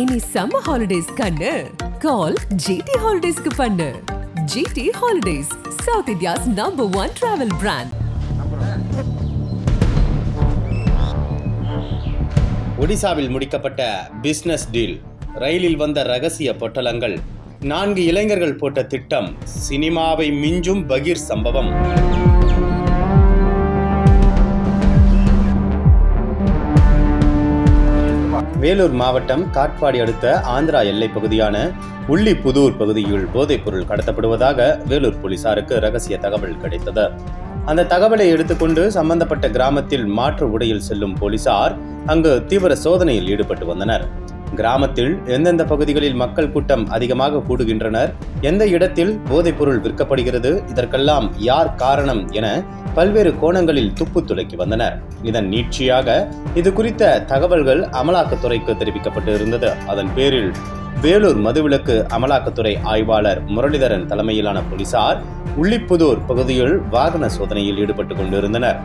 இனி summer holidays கண்ணு. கால் GT ஹாலிடேஸ்க்கு பண்ணு. GT holidays south India's number one travel brand ஒடிசாவில் முடிக்கப்பட்ட பிஸ்னஸ் டீல் ரயிலில் வந்த ரகசிய பொட்டலங்கள். நான்கு இளைஞர்கள் போட்ட திட்டம் சினிமாவை மிஞ்சும் பகீர் சம்பவம். வேலூர் மாவட்டம் காட்பாடி அடுத்த ஆந்திரா எல்லைப் பகுதியான உள்ளிப்புதூர் பகுதியில் போதைப்பொருள் கடத்தப்படுவதாக வேலூர் போலீசாருக்கு ரகசிய தகவல் கிடைத்தது. அந்த தகவலை எடுத்துக்கொண்டு சம்பந்தப்பட்ட கிராமத்தில் மாற்று உடையில் செல்லும் போலீசார் அங்கு தீவிர சோதனையில் ஈடுபட்டு வந்தனர். கிராமத்தில் எந்தெந்த பகுதிகளில் மக்கள் கூட்டம் அதிகமாக கூடுகின்றனர் எந்த இடத்தில் போதைப்பொருள் விற்கப்படுகிறது இதற்கெல்லாம் யார் காரணம் என பல்வேறு கோணங்களில் துப்பு துளைக்கி வந்தனர். இதன் நீட்சியாக இது குறித்த தகவல்கள் அமலாக்கத்துறைக்கு தெரிவிக்கப்பட்டு இருந்தது. அதன் பேரில் வேலூர் மதுவிலக்கு அமலாக்கத்துறை ஆய்வாளர் முரளிதரன் தலைமையிலான போலீசார் உள்ளிப்புதூர் பகுதியில் வாகன சோதனையில் ஈடுபட்டு கொண்டிருந்தனர்.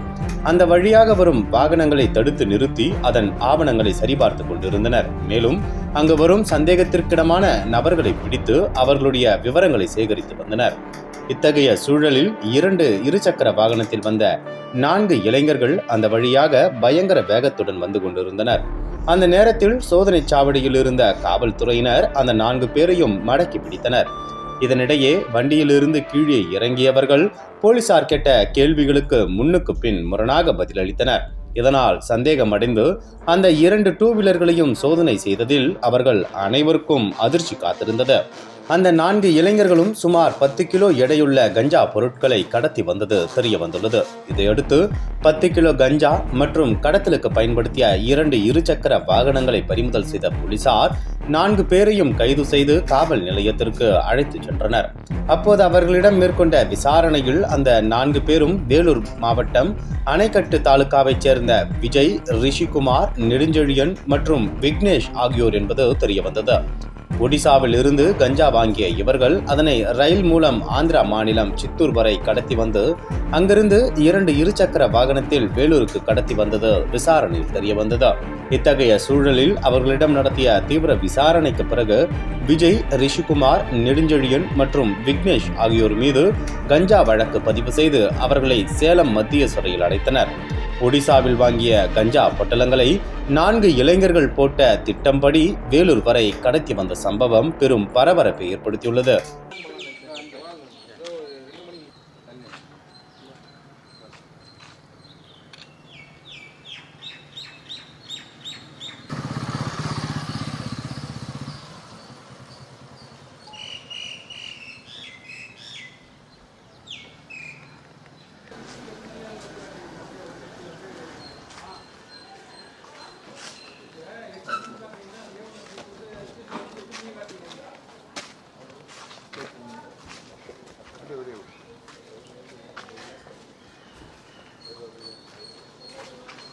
அந்த வழியாக வரும் வாகனங்களை தடுத்து நிறுத்தி அதன் ஆவணங்களை சரிபார்த்துக் கொண்டிருந்தனர். மேலும் அங்கு வரும் சந்தேகத்திற்கிடமான நபர்களை பிடித்து அவர்களுடைய விவரங்களை சேகரித்து வந்தனர். இத்தகைய சூழலில் இரண்டு இருசக்கர வாகனத்தில் வந்த நான்கு இளைஞர்கள் அந்த வழியாக பயங்கர வேகத்துடன் வந்து கொண்டிருந்தனர். அந்த நேரத்தில் சோதனை சாவடியில் இருந்த காவல்துறையினர் அந்த நான்கு பேரையும் மடக்கி பிடித்தனர். இதனிடையே வண்டியிலிருந்து கீழே இறங்கியவர்கள் போலீசார் கேட்ட கேள்விகளுக்கு முன்னுக்கு பின் முரணாக பதிலளித்தனர். இதனால் சந்தேகமடைந்து அந்த இரண்டு டூ வீலர்களையும் சோதனை செய்ததில் அவர்கள் அனைவருக்கும் அதிர்ச்சி காத்திருந்தது. அந்த நான்கு இளைஞர்களும் சுமார் பத்து கிலோ எடையுள்ள கஞ்சா பொருட்களை கடத்தி வந்தது தெரிய வந்துள்ளது. இதையடுத்து பத்து கிலோ கஞ்சா மற்றும் கடத்தலுக்கு பயன்படுத்திய இரண்டு இருசக்கர வாகனங்களை பறிமுதல் செய்த போலீசார் நான்கு பேரையும் கைது செய்து காவல் நிலையத்திற்கு அழைத்துச் சென்றனர். அப்போது அவர்களிடம் மேற்கொண்ட விசாரணையில் அந்த நான்கு பேரும் வேலூர் மாவட்டம் அணைக்கட்டு தாலுகாவைச் சேர்ந்த விஜய் ரிஷிகுமார் நெடுஞ்செழியன் மற்றும் விக்னேஷ் ஆகியோர் என்பது தெரியவந்தது ஒடிசாவில் இருந்து கஞ்சா வாங்கிய இவர்கள் அதனை ரயில் மூலம் ஆந்திரா மாநிலம் சித்தூர் வரை கடத்தி வந்து அங்கிருந்து இரண்டு இருசக்கர வாகனத்தில் வேலூருக்கு கடத்தி வந்தது விசாரணையில் தெரிய வந்தது. இத்தகைய சூழலில் அவர்களிடம் நடத்திய தீவிர விசாரணைக்கு பிறகு விஜய் ரிஷிகுமார் நெடுஞ்செழியன் மற்றும் விக்னேஷ் ஆகியோர் மீது கஞ்சா வழக்கு பதிவு செய்து அவர்களை சேலம் மத்திய சிறையில் அடைத்தனர். ஒடிசாவில் வாங்கிய கஞ்சா பொட்டலங்களை நான்கு இளைஞர்கள் போட்ட திட்டம்படி வேலூர் வரை கடத்தி வந்த சம்பவம் பெரும் பரபரப்பை ஏற்படுத்தியுள்ளது.